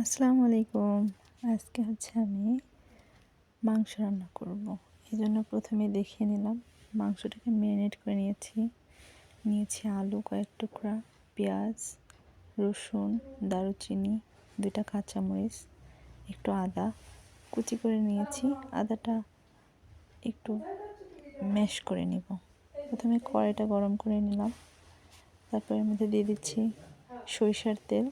আসসালামু আলাইকুম। আজকে হচ্ছে আমি মাংস রান্না করব। এই জন্য প্রথমে দেখিয়ে নিলাম, মাংসটাকে ম্যারিনেট করে নিয়েছি। নিয়েছি আলু কয়েক টুকরা, পেঁয়াজ, রসুন, দারুচিনি, দুইটা কাঁচামরিচ, একটু আদা কুচি করে নিয়েছি। আদাটা একটু ম্যাশ করে নিব। প্রথমে কড়াইটা গরম করে নিলাম। তারপর মধ্যে দিয়ে দিচ্ছি সরিষার তেল।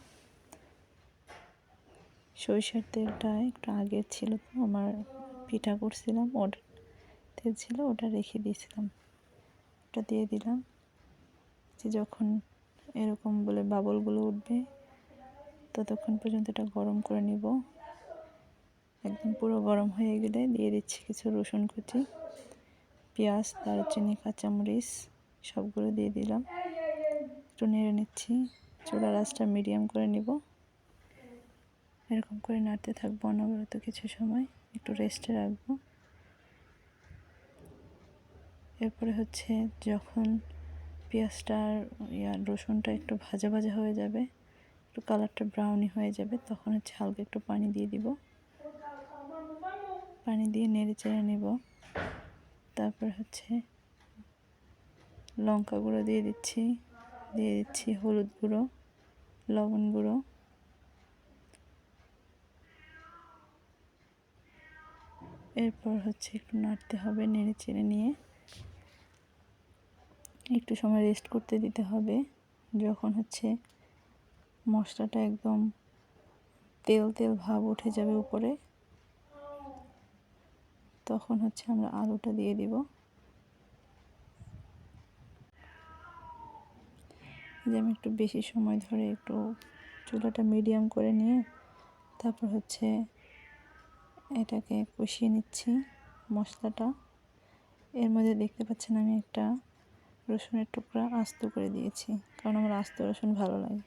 সরিষার তেলটা একটু আগের ছিল তো, আমার পিঠা করছিলাম ওটা তেল ছিল, ওটা রেখে দিয়েছিলাম। ওটা দিয়ে দিলাম। যে যখন এরকম বলে বাবলগুলো উঠবে, ততক্ষণ পর্যন্ত এটা গরম করে নিব। একদম পুরো গরম হয়ে গেলে দিয়ে দিচ্ছি কিছু রসুন কুচি, পেঁয়াজ, দারচিনি, কাঁচামরিচ, সবগুলো দিয়ে দিলাম। একটু নেড়ে নিচ্ছি। চুলার আঁচটা মিডিয়াম করে নিব। এরকম করে নাড়তে থাকব অনবরত কিছু সময়, একটু রেস্টে রাখব। এরপরে হচ্ছে যখন পেঁয়াজটা ইয়া রসুনটা একটু ভাজা ভাজা হয়ে যাবে, একটু কালারটা ব্রাউনি হয়ে যাবে, তখন হচ্ছে হালকা একটু পানি দিয়ে দিব। পানি দিয়ে নেড়ে চেড়ে নিব। তারপর হচ্ছে লঙ্কা গুঁড়ো দিয়ে দিচ্ছি দিয়ে দিচ্ছি হলুদ গুঁড়ো, লবণ গুঁড়ো। এরপর হচ্ছে একটু নাড়তে হবে, নেড়ে চেড়ে নিয়ে। একটু সময় রেস্ট করতে দিতে হবে। যখন হচ্ছে মশলাটা একদম তেল তেল ভাব উঠে যাবে উপরে, তখন হচ্ছে আমরা আলুটা দিয়ে দিব। যে আমি একটু বেশি সময় ধরে একটু চুলাটা মিডিয়াম করে নিয়ে, তারপর হচ্ছে এটাকে কষিয়ে নিচ্ছি মশলাটা। এর মধ্যে দেখতে পাচ্ছেন আমি একটা রসুনের টুকরা আস্ত করে দিয়েছি, কারণ আমার আস্ত রসুন ভালো লাগে।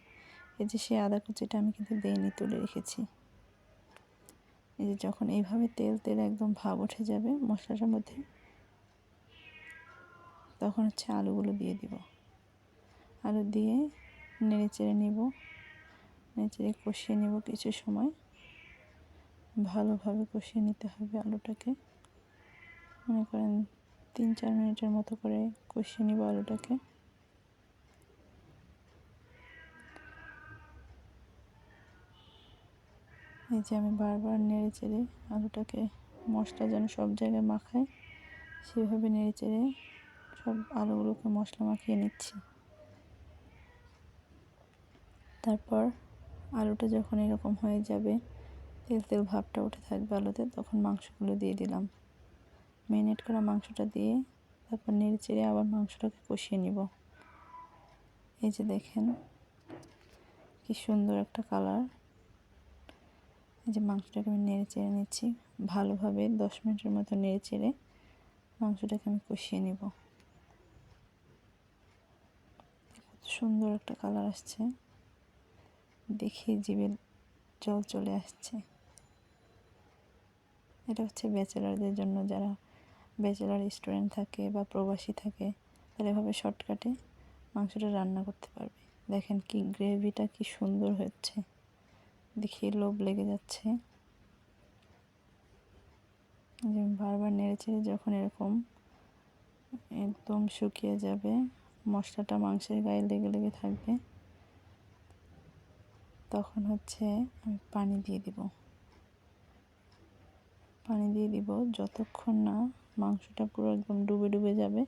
এই যে সেই আদা কুচিটা আমি কিন্তু দেইনি, তুলে রেখেছি। এই যে যখন এইভাবে তেল তেল একদম ভাব উঠে যাবে মশলাটার মধ্যে, তখন হচ্ছে আলুগুলো দিয়ে দিব। আলু দিয়ে নেড়ে চেড়ে নিব, নেড়ে চেড়ে কষিয়ে নেব কিছু সময়। ভালোভাবে কষিয়ে নিতে হবে আলুটাকে। মনে করেন তিন, চার মিনিটের মতো করে কষিয়ে নিব আলুটাকে। এই যে আমি বারবার নেড়ে চেড়ে আলুটাকে মশলা যেন সব জায়গায় মাখায়, সেভাবে নেড়ে চেড়ে সব আলুগুলোকে মশলা মাখিয়ে নিচ্ছি। তারপর আলুটা যখন এরকম হয়ে যাবে তেল তেল ভাবটা উঠে থাকবে আলুতে, তখন মাংসগুলো দিয়ে দিলাম। মেরিনেট করা মাংসটা দিয়ে তারপর নেড়ে চেড়ে আবার মাংসটাকে কষিয়ে নিব। এই যে দেখেন, কি সুন্দর একটা কালার। এই যে মাংসটাকে আমি নেড়ে চেড়ে নিচ্ছি, ভালোভাবে দশ মিনিটের মতো নেড়ে চেড়ে মাংসটাকে আমি কষিয়ে নিব। কত সুন্দর একটা কালার আসছে, দেখে জিভে জল চলে আসছে। এটা হচ্ছে ব্যাচেলারদের জন্য যারা ব্যাচেলার স্টুডেন্ট থাকে বা প্রবাসী থাকে, তারা এভাবে শর্টকাটে মাংসটা রান্না করতে পারবে। দেখেন কি গ্রেভিটা কি সুন্দর হচ্ছে। দেখিয়ে লোভ লেগে যাচ্ছে। বারবার নেড়ে চেড়ে যখন এরকম একদম শুকিয়ে যাবে, মশলাটা মাংসের গায়ে লেগে লেগে থাকবে, তখন হচ্ছে আমি পানি দিয়ে দিব। পানি দিয়ে দিব। যতক্ষণ না মাংসটা পুরো একদম ডুবে ডুবে যাবে,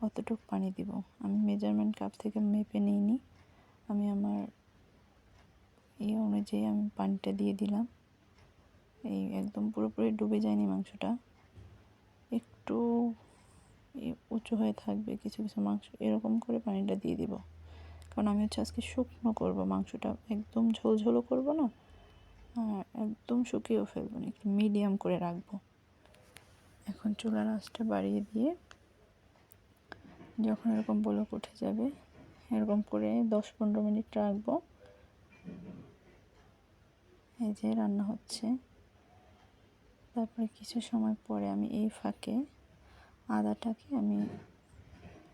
অতটুকু পানি দিব। আমি মেজারমেন্ট কাপ থেকে মেপে নিইনি। আমি আমার এই অনুযায়ী আমি পানিটা দিয়ে দিলাম। এই একদম পুরোপুরি ডুবে যায়নি মাংসটা। একটু উঁচু হয়ে থাকবে কিছু কিছু মাংস। এরকম করে পানিটা দিয়ে দিব। কারণ আমি হচ্ছে আজকে শুকনো করব মাংসটা। একদম ঝোলঝোলও করব না আর একদম শুকিয়েও ফেলব না, একটু মিডিয়াম করে রাখব। এখন চুলার আঁচটা বাড়িয়ে দিয়ে যখন এরকম বলক উঠে যাবে, এরকম করে দশ পনেরো মিনিট রাখব। এই যে রান্না হচ্ছে। তারপরে কিছু সময় পরে আমি এই ফাঁকে আদাটাকে আমি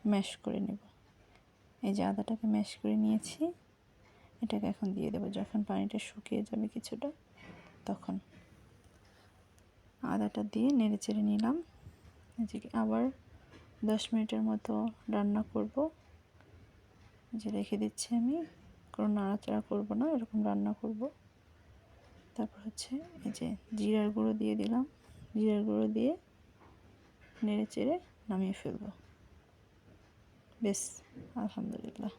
ম্যাশ করে নেব। এই যে আদাটাকে ম্যাশ করে নিয়েছি। এটাকে এখন দিয়ে দেবো। যখন পানিটা শুকিয়ে যাবে কিছুটা, তখন আদাটা দিয়ে নেড়ে চেড়ে নিলাম। আবার দশ মিনিটের মতো রান্না করব। যে রেখে দিচ্ছি আমি, কোনো নাড়াচাড়া করব না, এরকম রান্না করব। তারপর হচ্ছে এই যে জিরার গুঁড়ো দিয়ে দিলাম। জিরার গুঁড়ো দিয়ে নেড়ে চেড়ে নামিয়ে ফেলব। বেশ, আলহামদুলিল্লাহ।